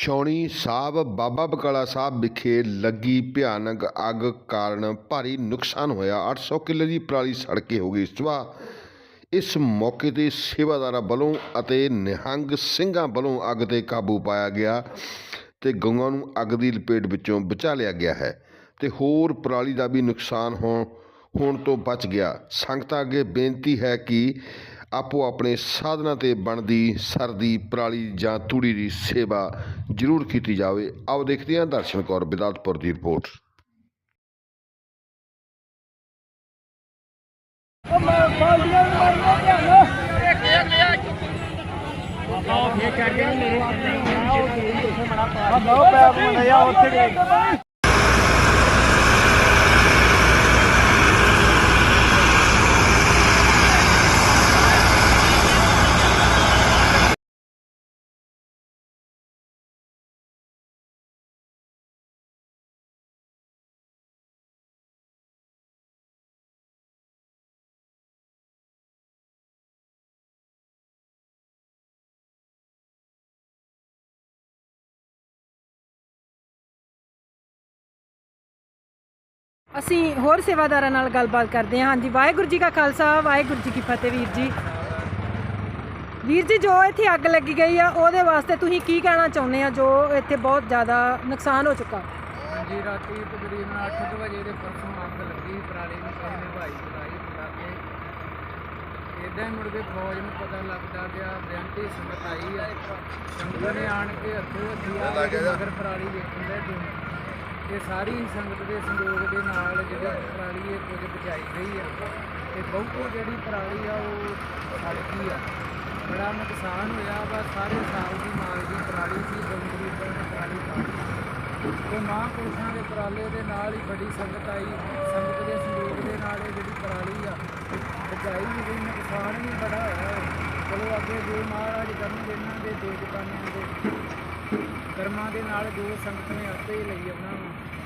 ਛਾਉਣੀ ਸਾਹਿਬ ਬਾਬਾ ਬਕਾਲਾ ਸਾਹਿਬ ਵਿਖੇ ਲੱਗੀ ਭਿਆਨਕ ਅੱਗ ਕਾਰਨ ਭਾਰੀ ਨੁਕਸਾਨ ਹੋਇਆ। 800 ਕਿੱਲੇ ਦੀ ਪਰਾਲੀ ਸੜ ਕੇ ਹੋ ਗਈ ਸਵਾਹ ਇਸ ਮੌਕੇ ਤੇ ਸੇਵਾਦਾਰਾਂ ਵੱਲੋਂ ਅਤੇ ਨਿਹੰਗ ਸਿੰਘਾਂ ਵੱਲੋਂ ਅੱਗ ਤੇ ਕਾਬੂ ਪਾਇਆ ਗਿਆ ਤੇ ਗਊਆਂ ਨੂੰ ਅੱਗ ਦੀ ਲਪੇਟ ਵਿੱਚੋਂ ਬਚਾ ਲਿਆ ਗਿਆ ਹੈ ਤੇ ਹੋਰ ਪਰਾਲੀ ਦਾ ਵੀ ਨੁਕਸਾਨ ਹੋਣ ਹੋਣ ਤੋਂ ਬਚ ਗਿਆ। ਸੰਗਤਾਂ ਅੱਗੇ ਬੇਨਤੀ ਹੈ ਕਿ ਆਪੋ ਆਪਣੇ ਸਾਧਨਾਂ ਤੇ ਬਣਦੀ ਸਰਦੀ ਪਰਾਲੀ ਜਾਂ ਤੂੜੀ ਦੀ ਸੇਵਾ ਜ਼ਰੂਰ ਕੀਤੀ ਜਾਵੇ। ਆਓ ਦੇਖਦੇ ਹਾਂ ਦਰਸ਼ਨ ਕੌਰ ਬਿਦਾਤਪੁਰ ਦੀ ਰਿਪੋਰਟ। ਅਸੀਂ ਹੋਰ ਸੇਵਾਦਾਰਾਂ ਨਾਲ ਗੱਲਬਾਤ ਕਰਦੇ ਹਾਂ। ਹਾਂਜੀ, ਵਾਹਿਗੁਰੂ ਜੀ ਕਾ ਖਾਲਸਾ, ਵਾਹਿਗੁਰੂ ਜੀ ਕੀ ਫਤਿਹ ਵੀਰ ਜੀ। ਵੀਰ ਜੀ, ਜੋ ਇੱਥੇ ਅੱਗ ਲੱਗੀ ਗਈ ਆ, ਉਹਦੇ ਵਾਸਤੇ ਤੁਸੀਂ ਕੀ ਕਹਿਣਾ ਚਾਹੁੰਦੇ ਆ, ਜੋ ਇੱਥੇ ਬਹੁਤ ਜ਼ਿਆਦਾ ਨੁਕਸਾਨ ਹੋ ਚੁੱਕਾ? ਹਾਂਜੀ, ਰਾਤੀ ਤਕਰੀਬਨ 8 ਵਜੇ ਦੇ ਪਰਸੋਂ ਅੱਗ ਲੱਗੀ ਪਰਾਲੀ ਨੂੰ ਕਿਸੇ ਨੇ ਭਾਈ ਚਲਾਈ, ਬੁਲਾ ਕੇ। ਇਦਾਂ ਹੀ ਮੁੜ ਕੇ ਫੌਜ ਨੂੰ ਪਤਾ ਲੱਗਦਾ ਗਿਆ ਬੇਨਤੀ ਸੰਗਤ ਆਈ ਆ। ਸੰਗਤ ਨੇ ਆਣ ਕੇ ਹੱਥੋਂ ਹੱਥੀ ਆ ਮਗਰ ਪਰਾਲੀ ਵੇਖਣ ਦੇ ਦੋ ਇਹ ਸਾਰੀ ਸੰਗਤ ਦੇ ਸੰਯੋਗ ਦੇ ਨਾਲ ਜਿਹੜਾ ਪਰਾਲੀ ਇਹ ਕੁਝ ਬਚਾਈ ਗਈ ਆ। ਤੇ ਬਹੁਤੀ ਜਿਹੜੀ ਪਰਾਲੀ ਆ ਉਹ ਸੜ ਗਈ ਆ। ਬੜਾ ਨੁਕਸਾਨ ਹੋਇਆ ਵਾ, ਸਾਰੇ ਸਾਲ ਦੀ ਮਾਲ ਦੀ ਪਰਾਲੀ ਸੀ ਗੰਦਗੀ ਤੋਂ ਪਰਾਲੀ ਪਾ ਤੇ ਮਹਾਂਪੁਰਸ਼ਾਂ ਦੇ ਪਰਾਲੇ ਦੇ ਨਾਲ ਹੀ ਬੜੀ ਸੰਗਤ ਆਈ। ਸੰਗਤ ਦੇ ਸਹਿਯੋਗ ਦੇ ਨਾਲ ਇਹ ਜਿਹੜੀ ਪਰਾਲੀ ਆ, ਬਚਾਈ ਵੀ ਗਈ। ਨੁਕਸਾਨ ਵੀ ਬੜਾ ਹੋਇਆ ਚਲੋ ਅੱਗੇ ਜੋ ਮਹਾਰਾਜ ਕਰਨਗੇ ਇਹਨਾਂ ਦੇ ਦੋ ਦੁਕਾਨਾਂ ਦੇ ਕਰਮਾਂ ਦੇ ਨਾਲ ਜੋ ਸੰਗਤ ਨੇ ਆਪੇ ਹੀ ਲਈ ਆਉਣਾ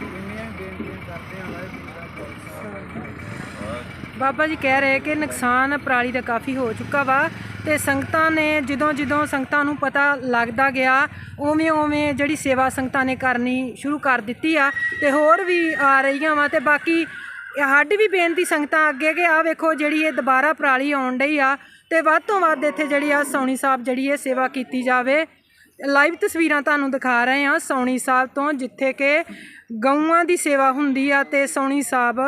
ਵਾ। ਇੰਨੀਆਂ ਹੀ ਬੇਨਤੀਆਂ ਕਰਦੇ ਹਾਂ ਵਾਹਿਗੁਰੂ ਦਾ ਖਾਲਸਾ ਬਾਬਾ ਜੀ ਕਹਿ ਰਹੇ ਕਿ ਨੁਕਸਾਨ ਪਰਾਲੀ ਦਾ ਕਾਫੀ ਹੋ ਚੁੱਕਾ ਵਾ ਤੇ ਸੰਗਤਾਂ ਨੇ ਜਦੋਂ ਜਦੋਂ ਸੰਗਤਾਂ ਨੂੰ ਪਤਾ ਲੱਗਦਾ ਗਿਆ ਉਵੇਂ ਉਵੇਂ ਜਿਹੜੀ ਸੇਵਾ ਸੰਗਤਾਂ ਨੇ ਕਰਨੀ ਸ਼ੁਰੂ ਕਰ ਦਿੱਤੀ ਆ ਤੇ ਹੋਰ ਵੀ ਆ ਰਹੀਆਂ ਵਾ ਤੇ ਬਾਕੀ ਇਹ ਸਾਡੀ ਵੀ ਬੇਨਤੀ ਸੰਗਤਾਂ ਅੱਗੇ ਕਿ ਆ ਵੇਖੋ ਜਿਹੜੀ ਇਹ ਦੁਬਾਰਾ ਪਰਾਲੀ ਆਉਣ ਡਈ ਆ ਤੇ ਵੱਧ ਤੋਂ ਵੱਧ ਇੱਥੇ ਜਿਹੜੀ ਆ ਸੌਣੀ ਸਾਹਿਬ ਜਿਹੜੀ ਇਹ ਸੇਵਾ ਕੀਤੀ ਜਾਵੇ ਲਾਈਵ ਤਸਵੀਰਾਂ ਤੁਹਾਨੂੰ ਦਿਖਾ ਰਹੇ ਹਾਂ ਸੌਣੀ ਸਾਹਿਬ ਤੋਂ ਜਿੱਥੇ ਕਿ ਗਊਆਂ ਦੀ ਸੇਵਾ ਹੁੰਦੀ ਆ ਤੇ ਸੌਣੀ ਸਾਹਿਬ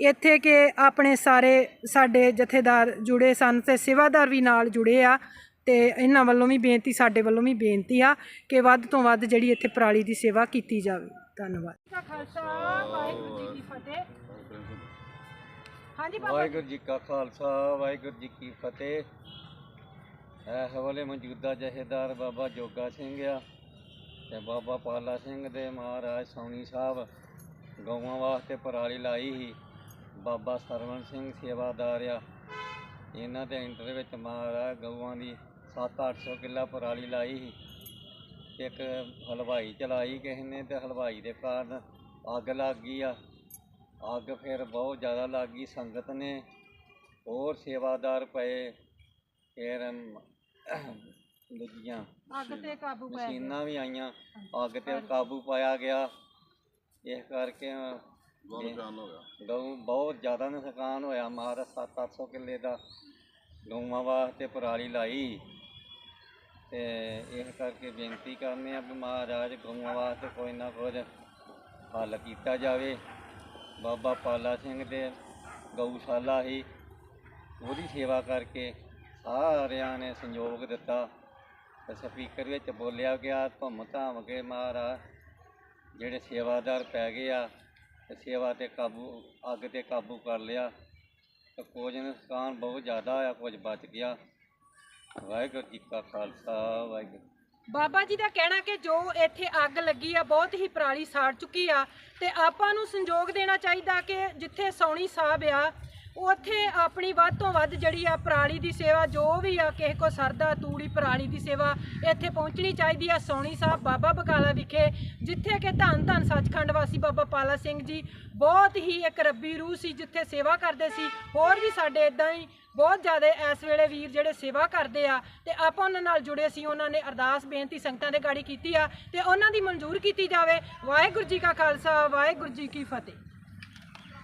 ਇੱਥੇ ਕਿ ਆਪਣੇ ਸਾਰੇ ਸਾਡੇ ਜਥੇਦਾਰ ਜੁੜੇ ਸਨ ਤੇ ਸੇਵਾਦਾਰ ਵੀ ਨਾਲ ਜੁੜੇ ਆ ਤੇ ਇਹਨਾਂ ਵੱਲੋਂ ਵੀ ਬੇਨਤੀ ਸਾਡੇ ਵੱਲੋਂ ਵੀ ਬੇਨਤੀ ਆ ਕਿ ਵੱਧ ਤੋਂ ਵੱਧ ਜਿਹੜੀ ਇੱਥੇ ਪਰਾਲੀ ਦੀ ਸੇਵਾ ਕੀਤੀ ਜਾਵੇ। ਧੰਨਵਾਦ। ਖਾਲਸਾ ਵਾਹਿਗੁਰੂ ਜੀ ਕੀ ਫਤਿਹ। ਹਾਂਜੀ ਵਾਹਿਗੁਰੂ ਜੀ ਕਾ ਖਾਲਸਾ ਵਾਹਿਗੁਰੂ ਜੀ ਕੀ ਫਤਿਹ। ਇਸ ਵੇਲੇ ਮੌਜੂਦਾ ਜਥੇਦਾਰ ਬਾਬਾ ਜੋਗਾ ਸਿੰਘ ਆ ਤੇ ਬਾਬਾ ਪਾਲਾ ਸਿੰਘ ਦੇ ਮਹਾਰਾਜ ਸੌਣੀ ਸਾਹਿਬ ਗਊਆਂ ਵਾਸਤੇ ਪਰਾਲੀ ਲਾਈ ਸੀ। ਬਾਬਾ ਸਰਵਣ ਸਿੰਘ ਸੇਵਾਦਾਰ ਆ। ਇਹਨਾਂ ਦੇ ਇੰਟਰ ਵਿੱਚ ਮਹਾਰਾਜ ਗਊਆਂ ਦੀ 7-800 ਕਿੱਲਾ ਪਰਾਲੀ ਲਾਈ ਸੀ। ਇੱਕ ਹਲਵਾਈ ਚਲਾਈ ਕਿਸੇ ਨੇ ਤੇ ਹਲਵਾਈ ਦੇ ਕਾਰਨ ਅੱਗ ਲੱਗ ਗਈ ਆ। ਅੱਗ ਫਿਰ ਬਹੁਤ ਜ਼ਿਆਦਾ ਲੱਗ ਗਈ। ਸੰਗਤ ਨੇ ਹੋਰ ਸੇਵਾਦਾਰ ਪਏ। ਫਿਰ ਦੂਜੀਆਂ ਅੱਗ ਤੇ ਕਾਬੂ ਪਾਇਆ ਗਿਆ। ਮਸ਼ੀਨਾਂ ਵੀ ਆਈਆਂ। ਅੱਗ ਤੇ ਕਾਬੂ ਪਾਇਆ ਗਿਆ। ਇਸ ਕਰਕੇ ਗਊ ਬਹੁਤ ਜ਼ਿਆਦਾ ਨੁਕਸਾਨ ਹੋਇਆ। ਮਹਾਰਾਜ 7-800 ਕਿੱਲੇ ਦਾ ਗਊਆਂ ਵਾਸਤੇ ਪਰਾਲੀ ਲਾਈ। ਤੇ ਇਸ ਕਰਕੇ ਬੇਨਤੀ ਕਰਨੇ ਆ ਵੀ ਮਹਾਰਾਜ ਗਊਆਂ ਵਾਸਤੇ ਕੋਈ ਨਾ ਕੁਝ ਹੱਲ ਕੀਤਾ ਜਾਵੇ। ਬਾਬਾ ਪਾਲਾ ਸਿੰਘ ਦੇ ਗਊਸ਼ਾਲਾ ਹੀ ਉਹਦੀ ਸੇਵਾ ਕਰਕੇ ਸਾਰਿਆਂ ਨੇ ਸੰਯੋਗ ਦਿੱਤਾ। ਤੇ ਸਪੀਕਰ ਵਿੱਚ ਬੋਲਿਆ ਗਿਆ, ਧੁੰਮ ਧਾਮ ਕੇ ਮਹਾਰਾਜ, ਜਿਹੜੇ ਸੇਵਾਦਾਰ ਪੈ ਗਏ ਆ, ਤੇ ਸੇਵਾ ਤੇ ਕਾਬੂ, ਅੱਗ ਤੇ ਕਾਬੂ ਕਰ ਲਿਆ। ਤੇ ਕੁਝ ਨੁਕਸਾਨ ਬਹੁਤ ਜ਼ਿਆਦਾ ਹੋਇਆ ਕੁਝ ਬਚ ਗਿਆ। ਵਾਹਿਗੁਰੂ ਜੀ ਕਾ ਖਾਲਸਾ, ਵਾਹਿਗੁਰੂ। ਬਾਬਾ ਜੀ ਦਾ ਕਹਿਣਾ ਕਿ ਜੋ ਇੱਥੇ ਅੱਗ ਲੱਗੀ ਆ, ਬਹੁਤ ਹੀ ਪਰਾਲੀ ਸਾੜ ਚੁੱਕੀ ਆ। ਤੇ ਆਪਾਂ ਨੂੰ ਸੰਯੋਗ ਦੇਣਾ ਚਾਹੀਦਾ ਕਿ ਜਿੱਥੇ ਸੌਣੀ ਸਾਹਿਬ ਆ ਉੱਥੇ ਆਪਣੀ ਵੱਧ ਤੋਂ ਵੱਧ ਜਿਹੜੀ ਆ ਪਰਾਲੀ ਦੀ ਸੇਵਾ, ਜੋ ਵੀ ਆ, ਕਿਸੇ ਕੋ ਸਰਦਾ, ਤੂੜੀ ਪਰਾਲੀ ਦੀ ਸੇਵਾ ਇੱਥੇ ਪਹੁੰਚਣੀ ਚਾਹੀਦੀ ਆ ਸੋਣੀ ਸਾਹਿਬ ਬਾਬਾ ਬਕਾਲਾ ਵਿਖੇ, ਜਿੱਥੇ ਕਿ ਧੰਨ ਧੰਨ ਸੱਚਖੰਡ ਵਾਸੀ ਬਾਬਾ ਪਾਲਾ ਸਿੰਘ ਜੀ, ਬਹੁਤ ਹੀ ਇੱਕ ਰੱਬੀ ਰੂਹ ਸੀ ਜਿੱਥੇ ਸੇਵਾ ਕਰਦੇ ਸੀ। ਹੋਰ ਵੀ ਸਾਡੇ ਇਦਾਂ ਹੀ ਬਹੁਤ ਜ਼ਿਆਦਾ ਇਸ ਵੇਲੇ ਵੀਰ ਜਿਹੜੇ ਸੇਵਾ ਕਰਦੇ ਆ, ਤੇ ਆਪਾਂ ਉਹਨਾਂ ਨਾਲ ਜੁੜੇ ਸੀ, ਉਹਨਾਂ ਨੇ ਅਰਦਾਸ, ਬੇਨਤੀ ਸੰਗਤਾਂ ਦੇ ਗਾੜੀ ਕੀਤੀ ਆ, ਤੇ ਉਹਨਾਂ ਦੀ ਮਨਜ਼ੂਰ ਕੀਤੀ ਜਾਵੇ। ਵਾਹਿਗੁਰੂ ਜੀ ਕਾ ਖਾਲਸਾ, ਵਾਹਿਗੁਰੂ ਜੀ ਕੀ ਫਤਿਹ।